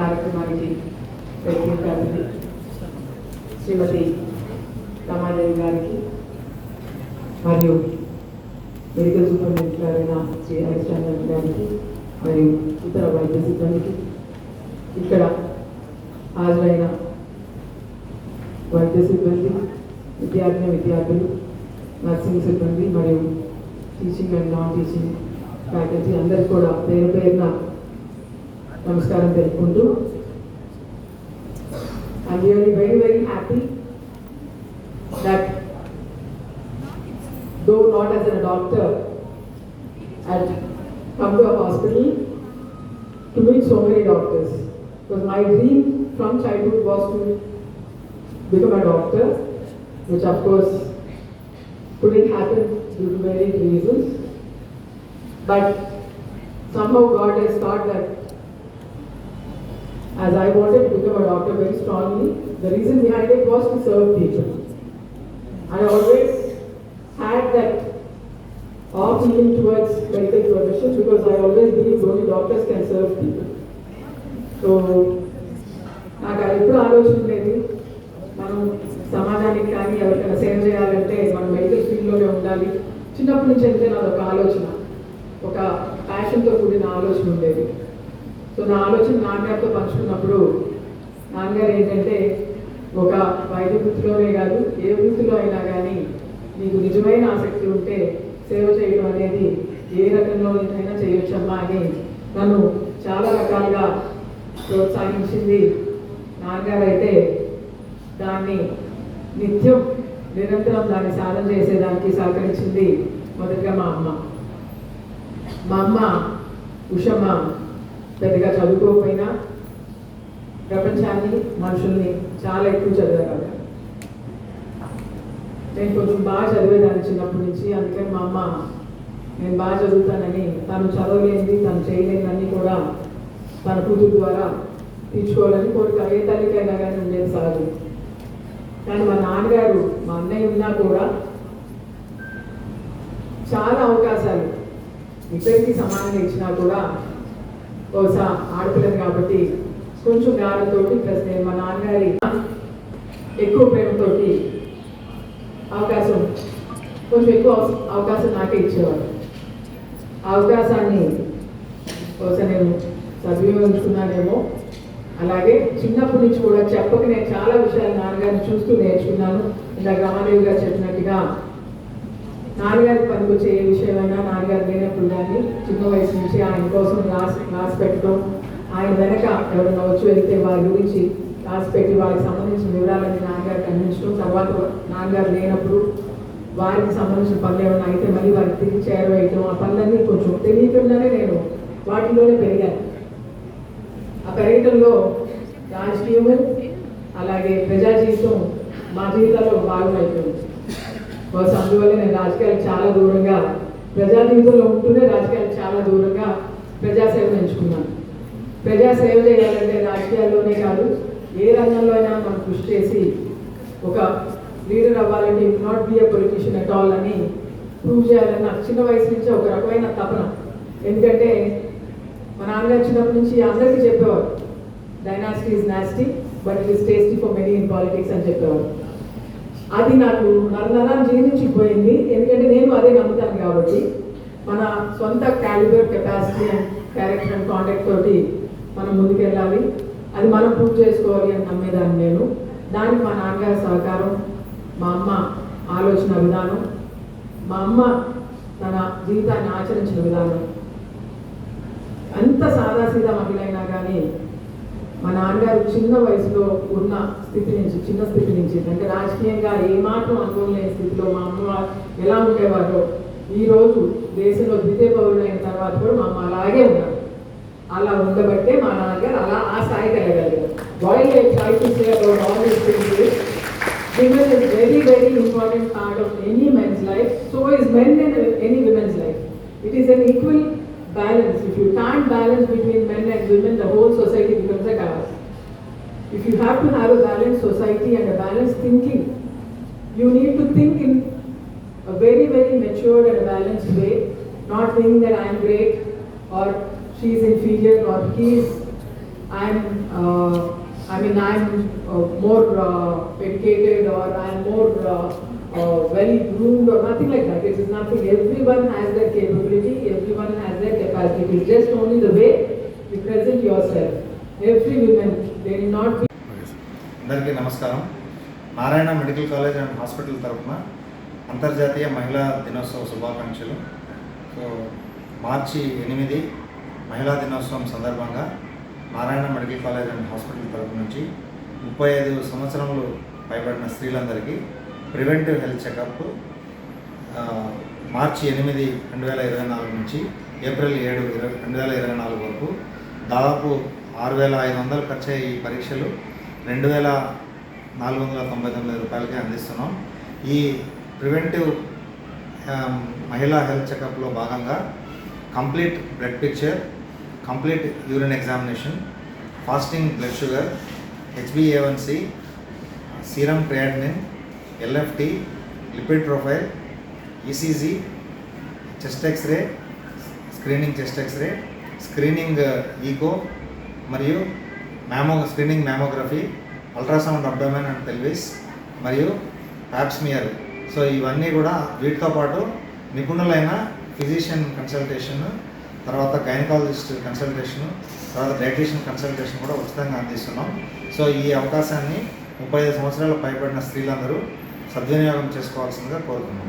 కార్యక్రమానికి ప్రత్యేక శ్రీమతి రమాదేవి గారికి మరియు మెడికల్ సూపరింటెండెంట్ గారైన శ్రీ హరిశ్చంద్రన్ గారికి మరియు ఇతర వైద్య సిబ్బందికి ఇక్కడ హాజరైన వైద్య సిబ్బంది విద్యార్థిని విద్యార్థులు నర్సింగ్ సిబ్బంది మరియు teaching and non teaching faculty అందరికీ కూడా పేరు పేరున ನಮಸ್ಕಾರ ತೆಗೆದುಕೊಂಡು I am really very very happy that though not as a doctor at come to a hospital to meet so many doctors. Because my dream from childhood was to become a doctor, which of course couldn't happen due to many reasons. But somehow God has thought that as I wanted to become a doctor very strongly, the reason behind it was to serve people. I always had that off leaning towards medical professions because I always believe only doctors can serve people. So నాకు అది ఎప్పుడు ఆలోచన ఉండేది మనం సమాజానికి కానీ ఎవరికైనా సేవ చేయాలంటే మనం మెడికల్ ఫీల్డ్లోనే ఉండాలి చిన్నప్పటి నుంచి అయితే నాది ఒక ఆలోచన ఒక ప్యాషన్తో కూడిన ఆలోచన ఉండేది సో నా ఆలోచన నాన్నగారితో పంచుకున్నప్పుడు నాన్నగారు ఏంటంటే ఒక వైద్య వృత్తిలోనే కాదు ఏ వృత్తిలో అయినా కానీ నీకు నిజమైన ఆసక్తి ఉంటే సేవ చేయడం అనేది ఏ రకంలోనైనా చేయొచ్చమ్మా అని నన్ను చాలా రకాలుగా ప్రోత్సహించింది. నాన్నగారు అయితే దాన్ని నిత్యం నిరంతరం దాన్ని సాధన చేసేదానికి సహకరించింది మొదటిగా మా అమ్మ. మా అమ్మ ఉషమ్మ పెద్దగా చదువుకోకపోయినా ప్రపంచాన్ని మనుషుల్ని చాలా ఎక్కువ చదివేవారు నేను కొంచెం బాగా చదివేదాన్ని చిన్నప్పటి నుంచి అందుకని మా అమ్మ నేను బాగా చదువుతానని తను చదవలేనిది తను చేయలేనని కూడా తన కూతురు ద్వారా తీర్చుకోవాలని కోరిక. ఏ తల్లికైనా కానీ ఉండేది సహజం కానీ మా నాన్నగారు మా అన్నయ్య ఉన్నా కూడా చాలా అవకాశాలు ఇద్దరికి సమానంగా ఇచ్చినా కూడా బహుశా ఆడపిల్లని కాబట్టి కొంచెం గారంతో ప్లస్ నేను మా నాన్నగారి ఎక్కువ ప్రేమతోటి అవకాశం కొంచెం ఎక్కువ అవకాశం నాకే ఇచ్చేవారు. అవకాశాన్ని బహుశా నేను సద్వినియోగించుకున్నానేమో అలాగే చిన్నప్పటి నుంచి కూడా చెప్పక నేను చాలా విషయాలు నాన్నగారిని చూస్తూ నేర్చుకున్నాను. ఇందాక రామాదేవి గారు చెప్పినట్టుగా నాన్నగారికి పనికొచ్చే ఏ విషయమైనా నాన్నగారు లేనప్పుడు కానీ చిన్న వయసు నుంచి ఆయన కోసం క్లాస్ క్లాస్ పెట్టడం ఆయన వెనక ఎవరైనా వచ్చి వెళ్తే వారి గురించి క్లాస్ పెట్టి వారికి సంబంధించిన వివరాలన్నీ నాన్నగారికి అందించడం. తర్వాత నాన్నగారు లేనప్పుడు వారికి సంబంధించిన పనులు ఏమైనా అయితే మళ్ళీ వారికి తిరిగి చేరవేయటం ఆ పనులన్నీ కొంచెం తెలియకుండానే నేను వాటిలోనే పెరిగాను. ఆ పెరగటంలో రాజకీయము అలాగే ప్రజా జీవితం మా జీవితాల్లో భాగం అయిపోయింది బహుశా అందువల్ల నేను రాజకీయాలకు చాలా దూరంగా ప్రజా జీవితంలో ఉంటూనే రాజకీయాలకు చాలా దూరంగా ప్రజాసేవ ఎంచుకున్నాను. ప్రజాసేవ చేయాలంటే రాజకీయాల్లోనే కాదు ఏ రంగంలో అయినా మనం కృషి చేసి ఒక లీడర్ అవ్వాలంటే you not be a politician at all అని ప్రూవ్ చేయాలని నాకు చిన్న వయసు నుంచి ఒక రకమైన తపన. ఎందుకంటే మా నాన్నగారు చిన్నప్పటి నుంచి అందరికీ చెప్పేవారు dynasty is nasty but it is tasty for many in politics అని చెప్పేవారు. అది నాకు నరనరాన్ని జీర్ణించిపోయింది ఎందుకంటే నేను అదే నమ్ముతాను కాబట్టి. మన సొంత calibre capacity and character and contact తోటి మనం ముందుకెళ్ళాలి. అది మనం ప్రూవ్ చేసుకోవాలి అని నమ్మేదాన్ని నేను. దానికి మా నాన్నగారి సహకారం మా అమ్మ ఆలోచన విధానం మా అమ్మ తన జీవితాన్ని ఆచరించిన విధానం. అంత సాదాసీదా మహిళైనా కానీ మా నాన్నగారు చిన్న వయసులో ఉన్న స్థితి నుంచి చిన్న స్థితి నుంచి అంటే రాజకీయంగా ఏమాత్రం అనుభవం లేని స్థితిలో మా అమ్మ ఎలా ఉండేవారో ఈరోజు దేశంలో ద్వితీయ పౌరులు అయిన తర్వాత కూడా మా అమ్మ అలాగే ఉన్నారు. అలా ఉండబట్టే మా నాన్నగారు అలా ఆ స్థాయికి వెళ్ళగలిగారు. Very very important part of any men's life so is men any women's life it is an equal balance if you can't balance between men and women the whole society becomes you have to have a balanced society and a balanced thinking, you need to think in a very, very matured and a balanced way, not thinking that I am great or she is inferior or he is I'm, uh, I mean, I'm uh, more uh, educated or I'm more uh, uh, very groomed or nothing like that. It is nothing. Everyone has their capability, everyone has their capacity. It is just only the way you present yourself. Every woman, they will not be అందరికీ నమస్కారం. Narayana medical college and hospital తరఫున అంతర్జాతీయ మహిళా దినోత్సవ శుభాకాంక్షలు. So మార్చి ఎనిమిది మహిళా దినోత్సవం సందర్భంగా Narayana medical college and hospital తరఫు నుంచి ముప్పై ఐదు సంవత్సరములు పైబడిన స్త్రీలందరికీ ప్రివెంటివ్ హెల్త్ చెకప్ మార్చి ఎనిమిది రెండు వేల ఇరవై నాలుగు నుంచి ఏప్రిల్ ఏడు ఇరవై రెండు వేల ఇరవై నాలుగు వరకు దాదాపు ఆరు వేల ఐదు వందలు ఖర్చు ఈ పరీక్షలు రెండు వేల నాలుగు వందల తొంభై తొమ్మిది రూపాయలకి అందిస్తున్నాం. ఈ ప్రివెంటివ్ మహిళా హెల్త్ చెకప్లో భాగంగా complete blood picture complete urine examination fasting blood sugar హెచ్బిఏవన్సి serum creatinine LFT lipid profile ECG chest x ray screening chest x ray screening echo మరియు mammo screening mammography ultrasound abdomen and pelvis మరియు pap smear so ఇవన్నీ కూడా వీటితో పాటు నిపుణులైన physician consultation తర్వాత gynaecologist consultation తర్వాత dietitian consultation కూడా ఉచితంగా అందిస్తున్నాం. సో ఈ అవకాశాన్ని ముప్పై ఐదు సంవత్సరాలు పైబడిన స్త్రీలందరూ సద్వినియోగం చేసుకోవాల్సిందిగా కోరుతున్నాం